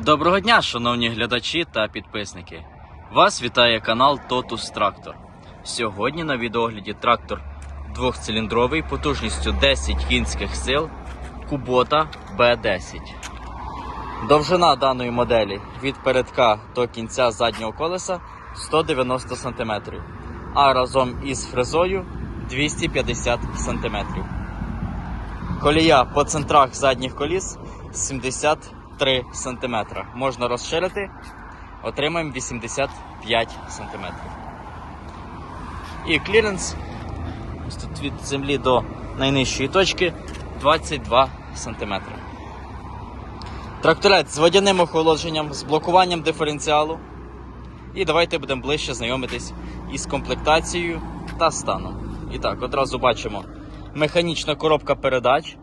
Доброго дня, шановні глядачі та підписники. Вас вітає канал Totus Tractor. Сьогодні на відеогляді трактор двохциліндровий потужністю 10 кінських сил Kubota B10. Довжина даної моделі від передка до кінця заднього колеса 190 см, а разом із фрезою 250 см. Колія по центрах задніх коліс 73 см. Можна розширити, отримаємо 85 см. І кліренс тут від землі до найнижчої точки 22 см. Тракторець з водяним охолодженням, з блокуванням диференціалу. І давайте будемо ближче знайомитись із комплектацією та станом. І так, одразу бачимо механічна коробка передач,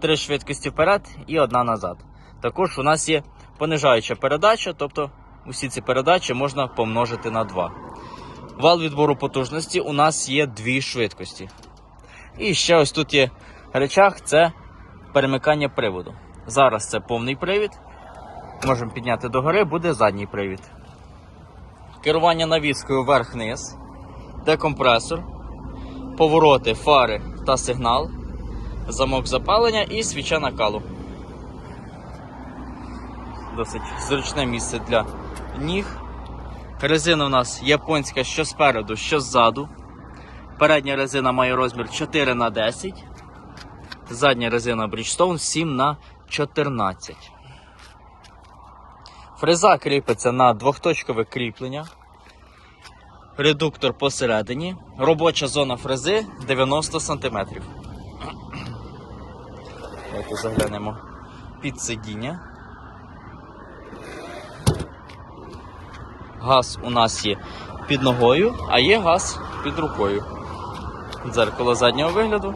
три швидкості вперед і одна назад. Також у нас є понижаюча передача, тобто усі ці передачі можна помножити на 2. Вал відбору потужності у нас є дві швидкості. І ще ось тут є речах це перемикання приводу. Зараз це повний привід. Можемо підняти догори, буде задній привід. Керування навіскою вверх-вниз, декомпресор, повороти, фари та сигнал, замок запалення і свіча накалу. Досить зручне місце для ніг. Резина у нас японська що спереду, що ззаду. Передня резина має розмір 4 на 10 Задня резина Bridgestone 7 на 14 Фреза кріпиться на двохточкове кріплення. Редуктор посередині. Робоча зона фрези 90 см. Давайте заглянемо під сидіння. Газ у нас є під ногою, а є газ під рукою. Дзеркало заднього вигляду.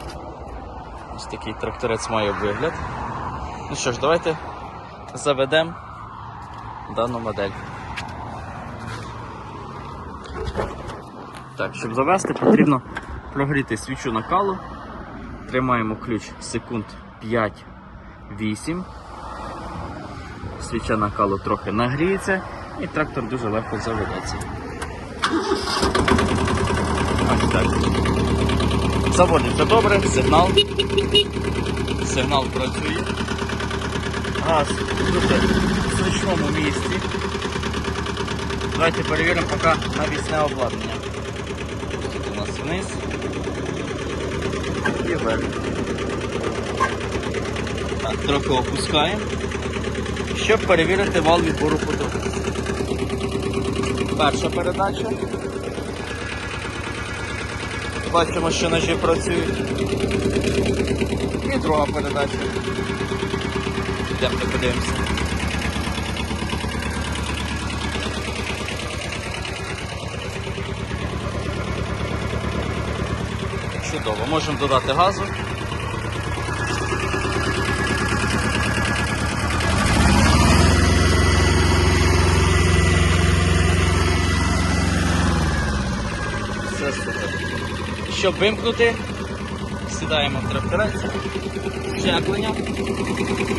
Ось такий тракторець має вигляд. Ну що ж, давайте заведемо дану модель. Так, щоб завести, потрібно прогріти свічу накалу. Тримаємо ключ секунд 5-8. Свіча накалу трохи нагріється і трактор дуже легко заведеться. Ось так. Заводиться добре, сигнал. Сигнал працює. Газ дуже в зручному місці. Давайте перевіримо поки навісне обладнання. Тут у нас вниз і вверх. Так, трохи опускаємо, щоб перевірити вал відбору потужності. Перша передача. Бачимо, що ножі працюють. І друга передача. Йдемо подивимося. Чудово, можемо додати газу. Щоб вимкнути, сідаємо в тракторець, щеплення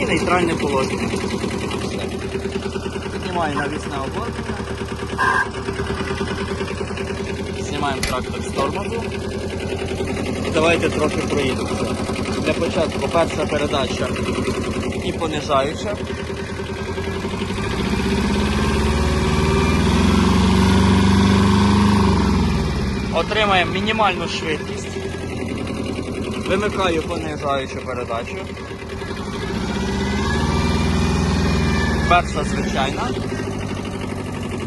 і нейтральне положення. Все. Піднімаю навісне обладнання. Знімаємо трактор з тормозу. Давайте трохи проїдемося. Для початку перша передача і понижаюча. Отримаємо мінімальну швидкість. Вимикаю понижаючу передачу. Перша звичайна.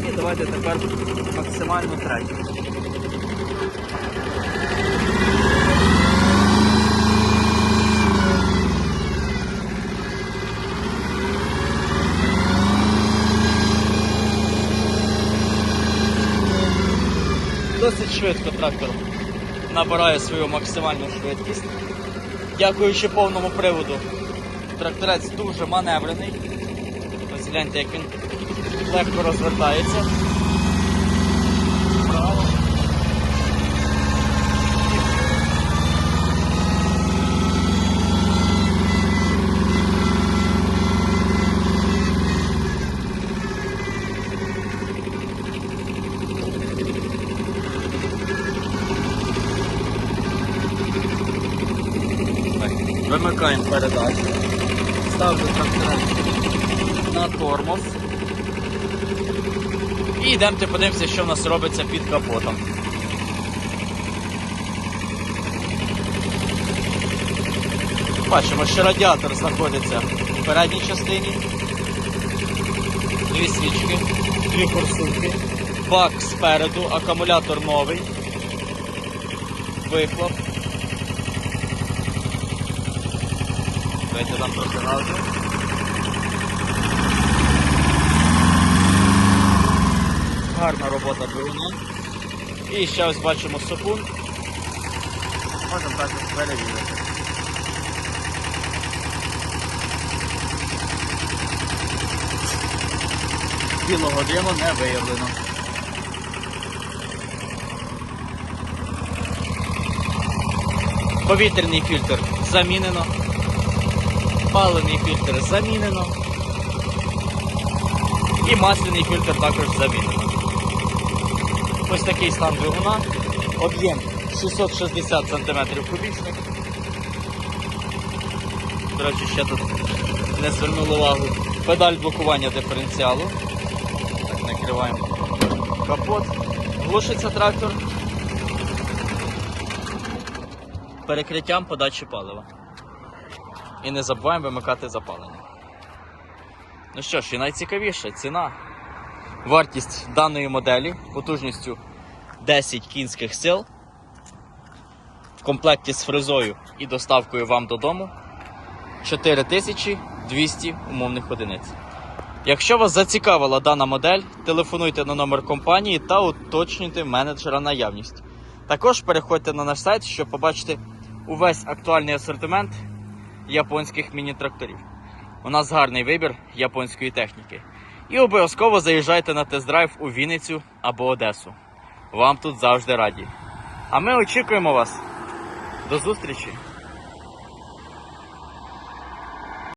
І давайте тепер максимально третю. Досить швидко трактор набирає свою максимальну швидкість. Дякуючи повному приводу, тракторець дуже маневрений. Ось гляньте, як він легко розвертається. Вмикаємо передачу. Ставлю трактор на тормоз. І йдемо подивимося, що в нас робиться під капотом. Бачимо, що радіатор знаходиться в передній частині. Дві свічки, дві форсунки, бак спереду, акумулятор новий, вихлоп. Давайте там трохи газу. Гарна робота двигуна. І ще ось бачимо сопун. Можемо також перевірити. Білого диму не виявлено. Повітряний фільтр замінено. Паливний фільтр замінено. І масляний фільтр також замінено. Ось такий стан двигуна. Об'єм 660 см кубічних. До речі, ще тут не звернули увагу. Педаль блокування диференціалу. Так, накриваємо капот. Глушиться трактор. Перекриттям подачі палива. І не забуваємо вимикати запалення. Ну що ж, і найцікавіше ціна. Вартість даної моделі потужністю 10 кінських сил в комплекті з фрезою і доставкою вам додому 4200 умовних одиниць. Якщо вас зацікавила дана модель, телефонуйте на номер компанії та уточнюйте менеджера наявність. Також переходьте на наш сайт, щоб побачити увесь актуальний асортимент японських міні-тракторів. У нас гарний вибір японської техніки. І обов'язково заїжджайте на тест-драйв у Вінницю або Одесу. Вам тут завжди раді. А ми очікуємо вас. До зустрічі!